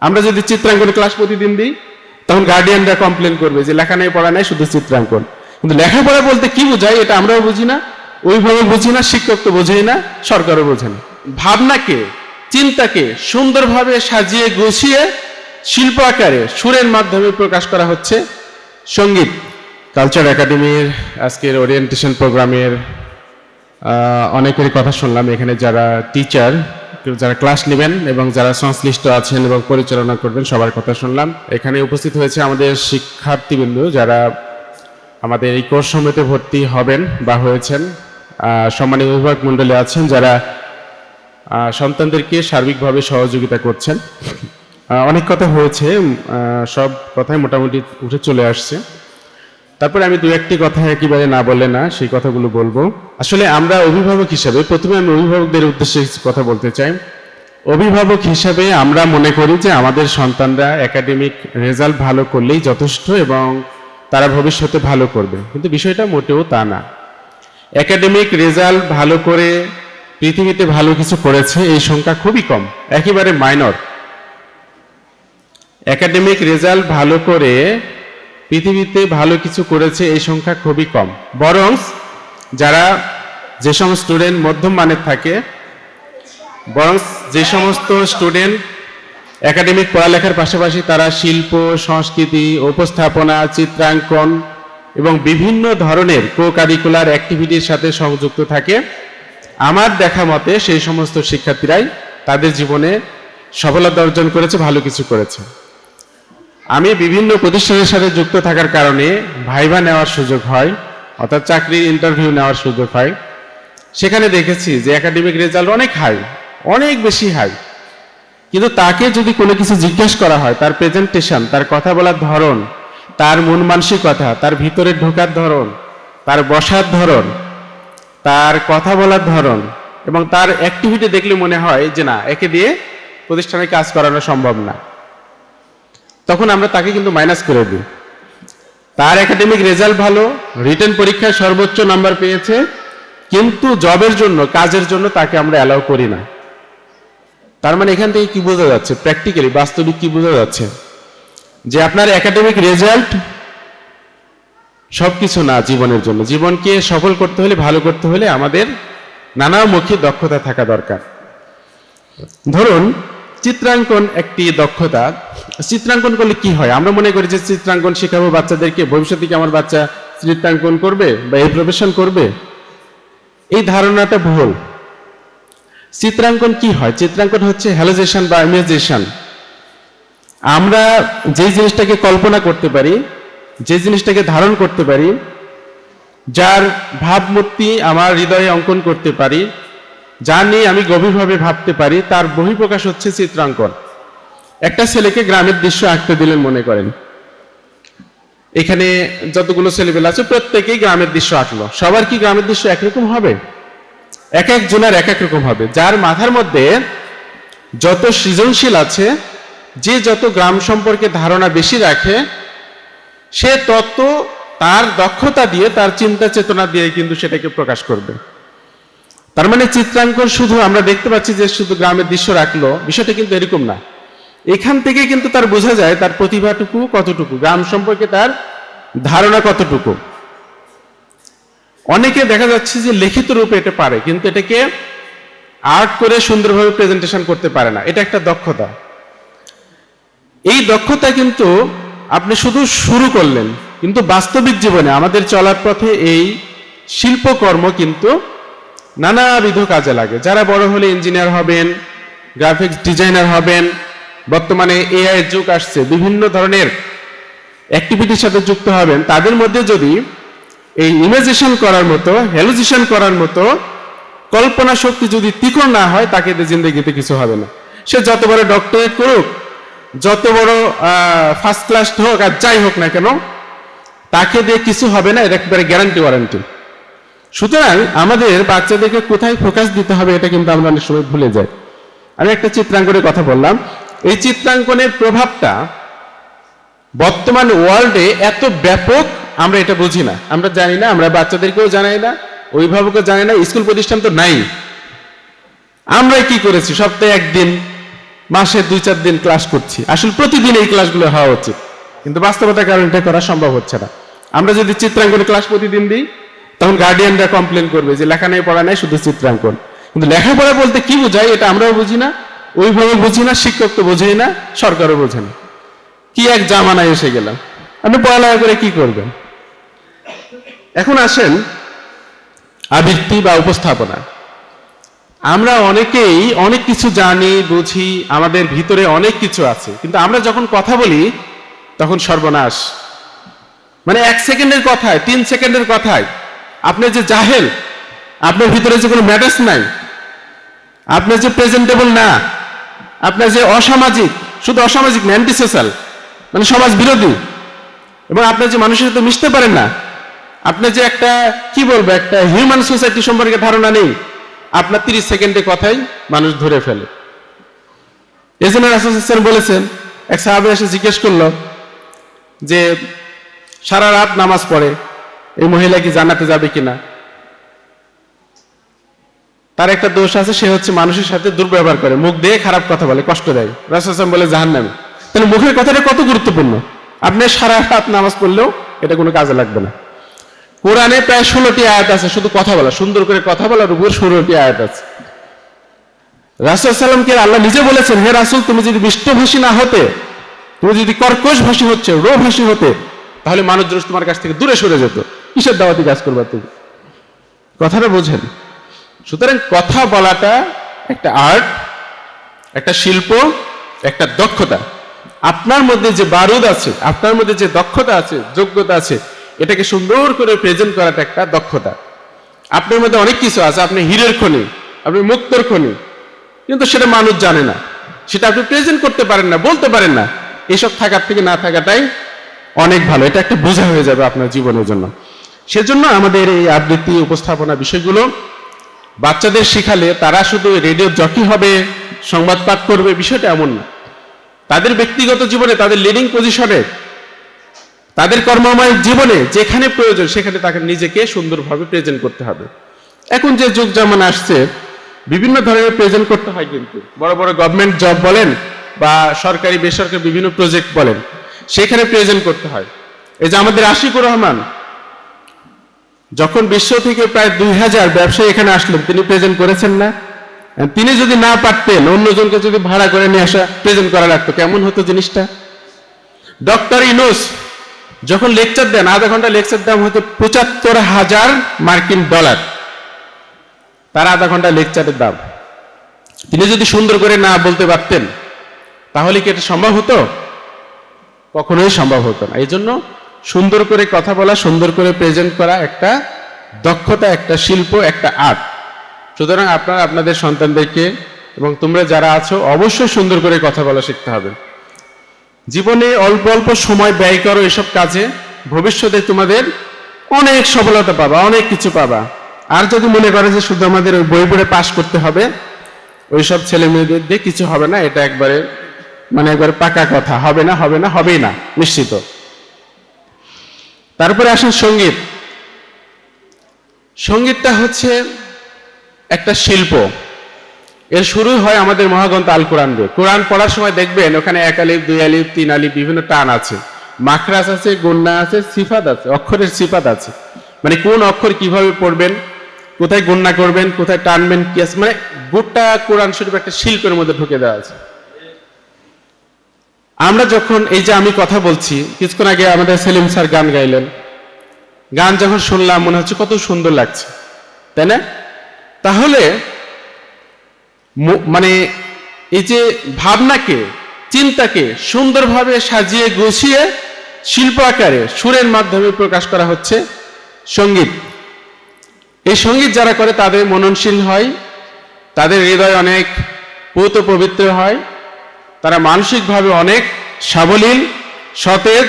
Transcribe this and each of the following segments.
আমরা যদি চিত্রাঙ্কন ক্লাস প্রতিদিন দিই তখন গার্ডিয়ানরা কমপ্লেন করবে যে লেখা নেই পড়া নাই শুধু চিত্রাঙ্কন। কিন্তু লেখাপড়া বলতে কি বোঝায় এটা আমরাও বুঝি না। ওইভাবে বুঝি না শিক্ষক তো বোঝেই না সরকারও বোঝে না। ভাবনাকে চিন্তাকে সুন্দরভাবে সাজিয়ে গুছিয়ে শিল্প আকারে সুরের মাধ্যমে প্রকাশ করা হচ্ছে সংগীত। কালচার একাডেমির আজকের ওরিয়েন্টেশন প্রোগ্রামের আহ, অনেকেরই কথা শুনলাম। এখানে যারা টিচার যারা ক্লাস নেবেন এবং যারা সংশ্লিষ্ট আছেন এবং পরিচালনা করবেন সবার কথা শুনলাম। এখানে উপস্থিত হয়েছে আমাদের শিক্ষার্থীবৃন্দ যারা আমাদের এই কোর্স সমিতি ভর্তি হবেন বা হয়েছেন। আহ, সম্মানীয় অভিভাবক মণ্ডলী আছেন যারা সন্তানদেরকে সার্বিকভাবে সহযোগিতা করছেন। অনেক কথা হয়েছে সব কথাই মোটামুটি উঠে চলে আসছে। তারপরে আমি দু একটি কথা একেবারে না বলে না, সেই কথাগুলো বলব। আসলে আমরা অভিভাবক হিসাবে, প্রথমে আমি অভিভাবকদের উদ্দেশ্যে কথা বলতে চাই। অভিভাবক হিসাবে আমরা মনে করি যে আমাদের সন্তানরা একাডেমিক রেজাল্ট ভালো করলেই যথেষ্ট এবং তারা ভবিষ্যতে ভালো করবে। কিন্তু বিষয়টা মোটেও তা না। একাডেমিক রেজাল্ট ভালো করে পৃথিবীতে ভালো কিছু করেছে, এই সংখ্যা খুবই কম, একেবারে মাইনর একাডেমিক রেজাল্ট ভালো করে পৃথিবীতে ভালো কিছু করেছে, এই সংখ্যা খুবই কম। বরং যারা যে সমস্ত স্টুডেন্ট মধ্যম মানের থাকে বরং যে সমস্ত স্টুডেন্ট একাডেমিক পড়ালেখার পাশাপাশি তারা শিল্প, সংস্কৃতি, উপস্থাপনা, চিত্রাঙ্কন এবং বিভিন্ন ধরনের কো কারিকুলার অ্যাক্টিভিটির সাথে সংযুক্ত থাকে। আমার দেখা মতে সেই সমস্ত শিক্ষার্থীরাই তাদের জীবনে সফলতা অর্জন করেছে, ভালো কিছু করেছে। আমি বিভিন্ন প্রতিষ্ঠানের সাথে যুক্ত থাকার কারণে ভাইভা নেওয়ার সুযোগ হয়, অর্থাৎ চাকরির ইন্টারভিউ নেওয়ার সুযোগ হয়। সেখানে দেখেছি যে একাডেমিক রেজাল্ট অনেক হাই অনেক বেশি হাই কিন্তু তাকে যদি কোনো কিছু জিজ্ঞেস করা হয়, তার প্রেজেন্টেশন তার কথা বলার ধরন, তার মন মানসিকতা, তার ভিতরে ঢোকার ধরন, তার বসার ধরন, তার কথা বলার ধরন এবং তার অ্যাক্টিভিটি দেখলে মনে হয় যে না, একে দিয়ে প্রতিষ্ঠানে কাজ করানো সম্ভব না। তখন আমরা তাকে কিন্তু মাইনাস করে দিই। তার একাডেমিক রেজাল্ট ভালো রিটার্ন পরীক্ষায় সর্বোচ্চ নাম্বার পেয়েছে, কিন্তু জবের জন্য, কাজের জন্য তাকে আমরা অ্যালাউ করি না। তার মানে এখান থেকে কি বোঝা যাচ্ছে? প্র্যাকটিক্যালি বাস্তবিক কি বোঝা যাচ্ছে? যে আপনার একাডেমিক রেজাল্ট সবকিছু না জীবনের জন্য। জীবনকে সফল করতে হলে, ভালো করতে হলে আমাদের নানামুখী দক্ষতা থাকা দরকার। ধরুন চিত্রাঙ্কন একটি দক্ষতা। চিত্রাঙ্কন করলে কি হয়? আমরা মনে করি যে চিত্রাঙ্কন শেখাবো বাচ্চাদেরকে, ভবিষ্যতে কি আমার বাচ্চা চিত্রাঙ্কন করবে বা এই প্রফেশন করবে? এই ধারণাটা ভুল চিত্রাঙ্কন কি হয়? চিত্রাঙ্কন হচ্ছে হ্যালোজেশন বা ইমেজেশন আমরা যে জিনিসটাকে কল্পনা করতে পারি, যে জিনিসটাকে ধারণ করতে পারি, যার ভাবমূর্তি আমার হৃদয়ে অঙ্কন করতে পারি যা নিয়ে আমি গভীরভাবে ভাবতে পারি, তার বহিঃপ্রকাশ হচ্ছে চিত্রাঙ্কন। একটা ছেলেকে গ্রামের দৃশ্য আঁকতে দিলেন মনে করেন। এখানে যতগুলো ছেলেবেলা আছে, প্রত্যেকেই গ্রামের দৃশ্য আঁকলো। সবার কি গ্রামের দৃশ্য একরকম হবে? এক এক জনের এক এক রকম হবে। যার মাথার মধ্যে যত সৃজনশীল আছে, যে যত গ্রাম সম্পর্কে ধারণা বেশি রাখে, সে তত তার দক্ষতা দিয়ে, তার চিন্তা চেতনা দিয়ে কিন্তু সেটাকে প্রকাশ করবে। তার মানে চিত্রাঙ্কন শুধু আমরা দেখতে পাচ্ছি যে শুধু গ্রামের দৃশ্য রাখল, বিষয়টা কিন্তু এরকম না। এখান থেকে কিন্তু তার বোঝা যায় তার প্রতিভাটুকু কতটুকু, গ্রাম সম্পর্কে তার ধারণা কতটুকু। অনেকে দেখা যাচ্ছে যে লিখিত রূপে এটা পারে, কিন্তু এটাকে আর্ট করে সুন্দরভাবে প্রেজেন্টেশন করতে পারে না। এটা একটা দক্ষতা। এই দক্ষতা কিন্তু আপনি শুধু শুরু করলেন, কিন্তু বাস্তবিক জীবনে আমাদের চলার পথে এই শিল্পকর্ম কিন্তু নানাবিধ কাজে লাগে। যারা বড় হলে ইঞ্জিনিয়ার হবেন গ্রাফিক্স ডিজাইনার হবেন, বর্তমানে এআই যুগ আসছে, বিভিন্ন ধরনের অ্যাক্টিভিটির সাথে যুক্ত হবেন, তাদের মধ্যে যদি এই ইমেজিশন করার মতো হ্যালোজিশন করার মতো কল্পনা শক্তি যদি তীক্ষ্ণ না হয়, তাকে জিন্দগিতে কিছু হবে না। সে যত বড় ডক্টরেট করুক, যত বড় ফার্স্ট ক্লাস হোক আর যাই হোক না কেন, তাকে দিয়ে কিছু হবে না, এটা একেবারে গ্যারান্টি ওয়ারেন্টি সুতরাং আমাদের বাচ্চাদেরকে কোথায় ফোকাস দিতে হবে এটা কিন্তু আমরা অনেক সময় ভুলে যাই। আমি একটা চিত্রাঙ্কনের কথা বললাম। এই চিত্রাঙ্কনের প্রভাবটা বর্তমান ওয়ার্ল্ডে এত ব্যাপক আমরা এটা বুঝি না। আমরা জানি না, আমরা বাচ্চাদেরকেও জানাই না, অভিভাবকও জানি না, স্কুল প্রতিষ্ঠান তো নাই। আমরা কি করেছি? সপ্তাহে একদিন, মাসে দুই, চার দিন ক্লাস করছি। আসলে প্রতিদিন এই ক্লাসগুলো হওয়া উচিত। কিন্তু বাস্তবতার কারণে এটা করা সম্ভব হচ্ছে না। আমরা যদি চিত্রাঙ্কন ক্লাস প্রতিদিন দিই তখন গার্ডিয়ানরা কমপ্লেন করবে যে লেখা নেই, পড়া নাই, শুধু চিত্রাঙ্কন। কিন্তু লেখাপড়া বলতে কি বোঝায়, এটা আমরাও বুঝি না। ওইভাবে বুঝি না, শিক্ষক তো বোঝেই না, সরকারও বোঝে না। কি এক জামানায় এসে গেলাম। আপনি পড়ালেখা করে কি করবেন? এখন আসেন আবৃত্তি বা উপস্থাপনা। আমরা অনেকেই অনেক কিছু জানি, বুঝি, আমাদের ভিতরে অনেক কিছু আছে। কিন্তু আমরা যখন কথা বলি, তখন সর্বনাশ। মানে এক সেকেন্ডের কথায়, তিন সেকেন্ডের কথায়। আপনি যে জাহেল, আপনার ভিতরে যে কোনো ম্যাটার্স নাই। আপনি যে প্রেজেন্টেবল না, আপনার যে অসামাজিক, শুধু অসামাজিক না অ্যান্টি সোশ্যাল মানে সমাজ বিরোধী, এবং আপনার যে মানুষের সাথে মিশতে পারেন না আপনি যে একটা, কি বলব, একটা হিউম্যান সোসাইটি সম্পর্কে ধারণা নেই, আপনার তিরিশ সেকেন্ডে কথাই মানুষ ধরে ফেলে। এই জন্য বলেছেন, এক সাহাবে এসে জিজ্ঞেস করল যে, সারা রাত নামাজ পড়ে এই মহিলা কি জান্নাতে যাবে কিনা? তার একটা দোষ আছে, সে হচ্ছে মানুষের সাথে দুর্ব্যবহার করে। মুখ দিয়ে খারাপ কথা বলে, কষ্ট দেয়। রাসুল বলে জাহান নামে তাহলে মুখের কথাটা কত গুরুত্বপূর্ণ? আপনি সারা রাত নামাজ পড়লেও এটা কোনো কাজে লাগবে না। কোরআনে প্রায় ষোলোটি আয়াত আছে, শুধু কথা বলা, সুন্দর করে কথা বলার উপর ষোলোটি আয়াত আছে। রাসুল সাল্লামকে আল্লাহ নিজে বলেছেন, হে রাসুল, তুমি যদি বিষ্ণুভাষী না হতে, তুমি যদি কর্কশ ভাষী হচ্ছে রো ভাষী হতে, তাহলে মানুষজন তোমার কাছ থেকে দূরে সরে যেত। কিসের দাওয়াতি কাজ করবা তুমি? কথাটা বোঝেন। সুতরাং কথা বলাটা একটা আর্ট, একটা শিল্প, একটা দক্ষতা। আপনার মধ্যে যে বারুদ আছে, আপনার মধ্যে যে দক্ষতা আছে, যোগ্যতা আছে, এটাকে সুন্দর করে প্রেজেন্ট করাটা একটা দক্ষতা। আপনার মধ্যে অনেক কিছু আছে, আপনি হীরের খনি, আপনি মুক্তর খনি, কিন্তু সেটা মানুষ জানে না। সেটা আপনি প্রেজেন্ট করতে পারেন না, বলতে পারেন না। এসব থাকার থেকে না থাকাটাই অনেক ভালো। এটা একটা বোঝা হয়ে যাবে আপনার জীবনের জন্য। সেজন্য আমাদের এই আবৃত্তি উপস্থাপনা বিষয়গুলো বাচ্চাদের শিখালে তারা শুধু রেডিও জকি হবে, সংবাদ পাঠ করবে, বিষয়টা এমন না। তাদের ব্যক্তিগত জীবনে, তাদের লিডিং পজিশনে তাদের কর্মময় জীবনে যেখানে প্রয়োজন, সেখানে তাকে নিজেকে সুন্দরভাবে প্রেজেন্ট করতে হবে। এখন যে যুগ যেমন আসছে, বিভিন্ন ধরনের প্রেজেন্ট করতে হয় কিন্তু। বড় বড় গভর্নমেন্ট জব বলেন বা সরকারি, বেসরকারি বিভিন্ন প্রজেক্ট বলেন, সেখানে প্রেজেন্ট করতে হয়। এই যে আমাদের আশিকুর রহমান যখন বিশ্ব থেকে প্রায় দুই হাজার ব্যবসায়ী এখানে আসলেন, তিনি প্রেজেন্ট করেছেন না। তিনি যদি না পারতেন, অন্যজনকে যদি ভাড়া করে নিয়ে আসা প্রেজেন্ট করা লাগতো। কেমন হতো জিনিসটা? ডক্টর ইনোস যখন লেকচার দেন, আধা ঘণ্টা লেকচার দাম হতো পঁচাত্তর হাজার মার্কিন ডলার। তার আধা ঘণ্টা লেকচারের দাম। তিনি যদি সুন্দর করে না বলতে পারতেন, তাহলে কি এটা সম্ভব হতো? কখনোই সম্ভব হতো না। এই জন্য সুন্দর করে কথা বলা, সুন্দর করে প্রেজেন্ট করা একটা দক্ষতা, একটা শিল্প, একটা আর্ট সুতরাং আপনারা আপনাদের সন্তানদেরকে এবং তোমরা যারা আছো, অবশ্যই সুন্দর করে কথা বলা শিখতে হবে। জীবনে অল্প অল্প সময় ব্যয় করো এসব কাজে, ভবিষ্যতে তোমাদের অনেক সফলতা পাবা, অনেক কিছু পাবা। আর যদি মনে করে যে শুধু আমাদের ওই বই পড়ে পাশ করতে হবে, ওইসব ছেলে মেয়েদের দিয়ে কিছু হবে না, এটা একবারে মানে একবারে পাকা কথা। হবে না হবে না, হবেই না, নিশ্চিত। তারপরে আসেন সংগীত। সঙ্গীতটা হচ্ছে একটা শিল্প। এর শুরু হয় আমাদের মহাগ্রন্থ আল কোরআন দিয়ে। কোরআন পড়ার সময় দেখবেন ওখানে এক আলিফ, দুই আলিফ, তিন আলিফ বিভিন্ন টান আছে। মাখরাস আছে গন্যা আছে, সিফাত আছে, অক্ষরের সিফাত আছে। মানে কোন অক্ষর কীভাবে পড়বেন, কোথায় গন্যা করবেন, কোথায় টানবেন কি আছে মানে গোটা কোরআন শরীফ একটা শিল্পের মধ্যে ঢুকে দেওয়া আছে। আমরা যখন এই যে আমি কথা বলছি, কিছুক্ষণ আগে আমাদের সেলিম স্যার গান গাইলেন। গান যখন শুনলাম, মনে হচ্ছে কত সুন্দর লাগছে, তাই না? তাহলে মানে এই যে ভাবনাকে, চিন্তাকে সুন্দরভাবে সাজিয়ে গুছিয়ে শিল্প আকারে সুরের মাধ্যমে প্রকাশ করা হচ্ছে সংগীত। এই সংগীত যারা করে, তাদের মননশীল হয়, তাদের হৃদয় অনেক পৌত পবিত্র হয়। তারা মানসিকভাবে অনেক সাবলীল, সতেজ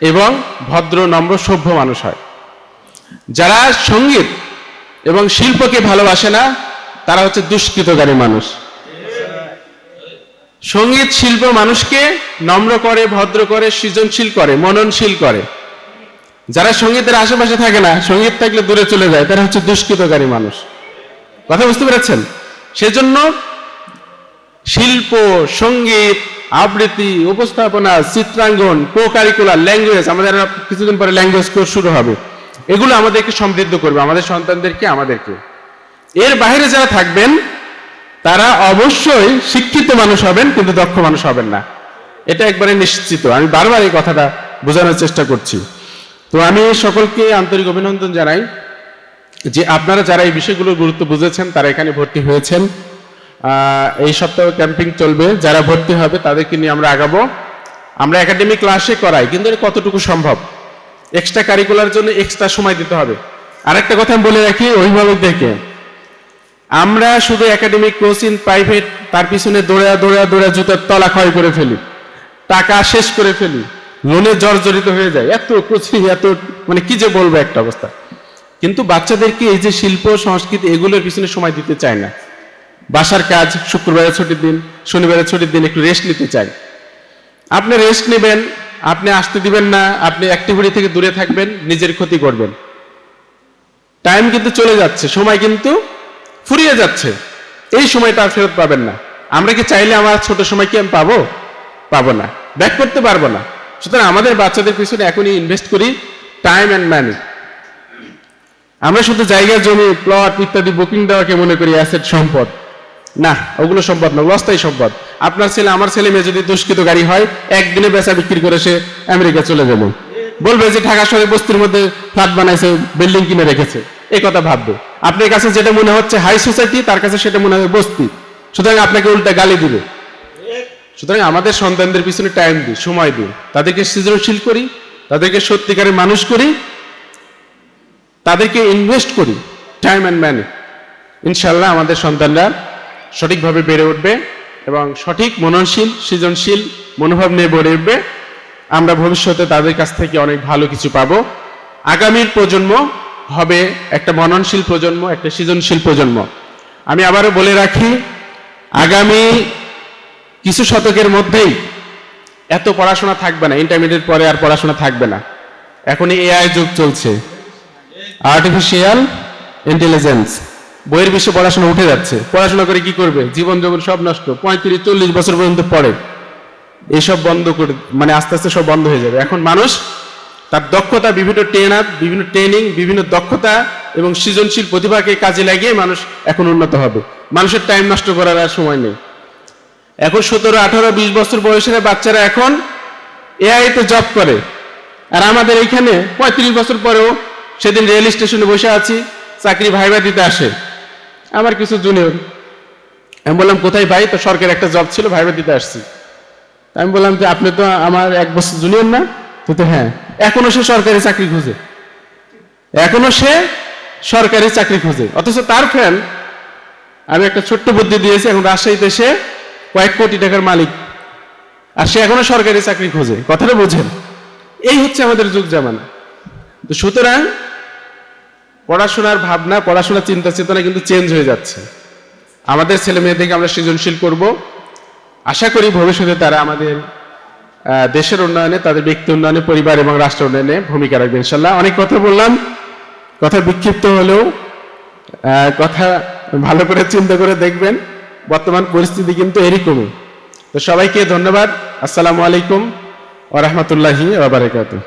এবং ভদ্র, নম্র, সভ্য মানুষ হয়। যারা সংগীত এবং শিল্পকে ভালোবাসে না, তারা হচ্ছে দুষ্কৃতকারী মানুষ। সংগীত, শিল্প মানুষকে নম্র করে, ভদ্র করে, সৃজনশীল করে, মননশীল করে। যারা সঙ্গীতের আশেপাশে থাকে না, সংগীত থাকলে দূরে চলে যায়, তারা হচ্ছে দুষ্কৃতকারী মানুষ। কথা বুঝতে পেরেছেন? সেজন্য শিল্প, সংগীত, আবৃত্তি, উপস্থাপনা চিত্রাঙ্গন কো কারিকুলার ল্যাঙ্গুয়েজ আমাদের কিছুদিন পরে ল্যাঙ্গুয়েজ কোর্স শুরু হবে। এগুলো আমাদেরকে সমৃদ্ধ করবে, আমাদের সন্তানদেরকে, আমাদেরকে। এর বাইরে যারা থাকবেন, তারা অবশ্যই শিক্ষিত মানুষ হবেন, কিন্তু দক্ষ মানুষ হবেন না। এটা একবারে নিশ্চিত। আমি বারবার এই কথাটা বোঝানোর চেষ্টা করছি। তো আমি সকলকে আন্তরিক অভিনন্দন জানাই যে আপনারা যারা এই বিষয়গুলোর গুরুত্ব বুঝেছেন, তারা এখানে ভর্তি হয়েছেন। এই সপ্তাহে ক্যাম্পিং চলবে। যারা ভর্তি হবে, তাদেরকে নিয়ে আমরা আগাবো। আমরা একাডেমি ক্লাসে করাই, কিন্তু কতটুকু সম্ভব? এক্সট্রা কারিকুলার জন্য এক্সট্রা সময় দিতে হবে। আরেকটা কথা আমি বলে রাখি, অভিভাবকদেরকে। আমরা শুধু একাডেমিক কোচিং প্রাইভেট তার পিছনে দৌড়া দৌড়া দৌড়া জুতার তলা ক্ষয় করে ফেলি। টাকা শেষ করে ফেলি। লোনে জর্জরিত হয়ে যায়। এত কোচিং এত মানে কি যে বলব একটা অবস্থা। কিন্তু বাচ্চাদেরকে এই যে শিল্প, সংস্কৃতি, এগুলোর পিছনে সময় দিতে চায় না। বাসার কাজ শুক্রবারের ছুটির দিন, শনিবারের ছুটির দিন একটু রেস্ট নিতে চাই। আপনি রেস্ট নেবেন, আপনি আসতে দিবেন না, আপনি অ্যাক্টিভিটি থেকে দূরে থাকবেন, নিজের ক্ষতি করবেন। টাইম কিন্তু চলে যাচ্ছে, সময় কিন্তু ফুরিয়ে যাচ্ছে। এই সময়টা আর ফেরত পাবেন না। আমরা কি চাইলে আমার ছোট সময় কি আমি পাবো? পাবো না। ব্যাক করতে পারব না। সুতরাং আমাদের বাচ্চাদের পিছনে এখনই ইনভেস্ট করি টাইম অ্যান্ড মানি আমরা শুধু জায়গা, জমি প্লট ইত্যাদি বুকিং দেওয়াকে মনে করি অ্যাসেট সম্পদ। না, ওগুলো সম্পদ না ওগুলো অস্থায়ী সম্পদ আপনার ছেলে, আমার ছেলে মেয়ে যদি দুষ্কৃত গাড়ি হয়, একদিনে বেচা বিক্রি করে সে আমেরিকা চলে যাবে বলবে যে ঢাকা শহরে বস্তির মধ্যে ফ্ল্যাট বানাইছে, বিল্ডিং কিনে রেখেছে। এই কথা ভাববে। আপনার কাছে যেটা মনে হচ্ছে হাই সোসাইটি তার কাছে সেটা মনে হবে বস্তি। সুতরাং আপনাকে উল্টা গালি দিবে। সুতরাং আমাদের সন্তানদের পিছনে টাইম দিই, সময় দিই। তাদেরকে সৃজনশীল করি, তাদেরকে সত্যিকারের মানুষ করি, তাদেরকে ইনভেস্ট করি টাইম অ্যান্ড মানি ইনশাল্লাহ আমাদের সন্তানরা সঠিকভাবে বেড়ে উঠবে এবং সঠিক মননশীল, সৃজনশীল মনোভাব নিয়ে বেড়ে উঠবে। আমরা ভবিষ্যতে তাদের কাছ থেকে অনেক ভালো কিছু পাবো। আগামীর প্রজন্ম হবে একটা মননশীল প্রজন্ম, একটা সৃজনশীল প্রজন্ম। আমি আবারও বলে রাখি, আগামী কিছু শতকের মধ্যেই এত পড়াশোনা থাকবে না ইন্টারমিডিয়েট পরে আর পড়াশোনা থাকবে না। এখন এআই যুগ চলছে। আর্টিফিশিয়াল ইন্টেলিজেন্স বইয়ের বিশ্বে পড়াশোনা উঠে যাচ্ছে। পড়াশোনা করে কি করবে? জীবন জগৎ সব নষ্ট। পঁয়ত্রিশ, চল্লিশ বছর পর্যন্ত পড়ে। এসব বন্ধ করে মানে আস্তে আস্তে সব বন্ধ হয়ে যাবে। এখন মানুষ তার দক্ষতা, বিভিন্ন ট্রেন আপ বিভিন্ন ট্রেনিং, বিভিন্ন দক্ষতা এবং সৃজনশীল প্রতিভাকে কাজে লাগিয়ে মানুষ এখন উন্নত হবে। মানুষের টাইম নষ্ট করার আর সময় নেই। এখন সতেরো, আঠারো, বিশ বছর বয়সের বাচ্চারা এখন এআই তে জব করে। আর আমাদের এইখানে পঁয়ত্রিশ বছর পরেও সেদিন রেল স্টেশনে বসে আছি, চাকরি ভাইবা দিতে আসে। আমার কিছু জুনিয়র। আমি বললাম, কোথায় ভাই? তো সরকারি একটা জব ছিল ভাইবা দিতে আসছি। আমি বললাম যে, আপনি তো আমার এক বছর জুনিয়র না? তো তো হ্যাঁ। এখনও সে সরকারি চাকরি খুঁজে। এখনও সে সরকারি চাকরি খুঁজে। অথচ তার ফ্যান আমি একটা ছোট্ট বুদ্ধি দিয়েছি, এখন রাজশাহীতে সে কয়েক কোটি টাকার মালিক। আর সে এখনও সরকারি চাকরি খোঁজে। কথাটা বোঝেন? এই হচ্ছে আমাদের যুগ জামানা। তো সুতরাং পড়াশোনার ভাবনা, পড়াশোনার চিন্তা চেতনা কিন্তু চেঞ্জ হয়ে যাচ্ছে। আমাদের ছেলে মেয়েদেরকে আমরা সৃজনশীল করব। আশা করি ভবিষ্যতে তারা আমাদের দেশের উন্নয়নে, তাদের ব্যক্তি উন্নয়নে, পরিবার এবং রাষ্ট্র উন্নয়নে ভূমিকা রাখবে ইনশাল্লাহ অনেক কথা বললাম। কথা বিক্ষিপ্ত হলেও কথা ভালো করে চিন্তা করে দেখবেন। বর্তমান পরিস্থিতি কিন্তু এরকমই। তো সবাইকে ধন্যবাদ। আসসালামু আলাইকুম ওরহমতুল্লাহি ওবরাকাতুহ